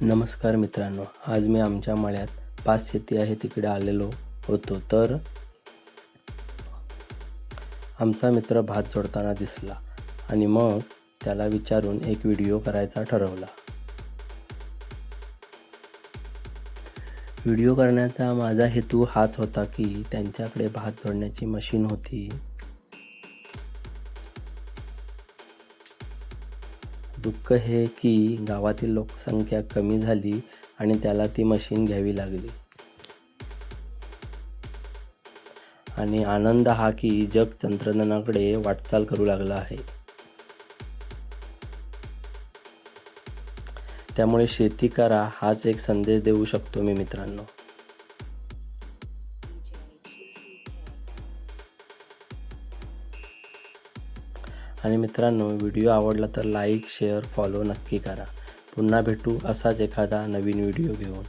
नमस्कार मित्रांनो आज मी आमच्या मळ्यात पाच शेती आहे तिकडे आलेलो होतो. तर आमचा मित्र भात जोडताना दिसला आणि मग त्याला विचारून एक व्हिडिओ करायचा ठरवला. व्हिडिओ करण्याचा माझा हेतू हाच होता की त्यांच्याकडे भात जोडण्याची मशीन होती. दुःख हे की गावातील लोकसंख्या कमी झाली आणि त्याला ती मशीन घ्यावी लागली. आणि आनंद हा की जग तंत्रज्ञानाकडे वाटचाल करू लागला आहे. त्यामुळे शेती करा हाच एक संदेश देऊ शकतो मी मित्रांनो. आणि मित्रांनो व्हिडिओ आवडला तर लाईक शेअर फॉलो नक्की करा. पुन्हा भेटू असाच एखादा नवीन व्हिडिओ घेऊन.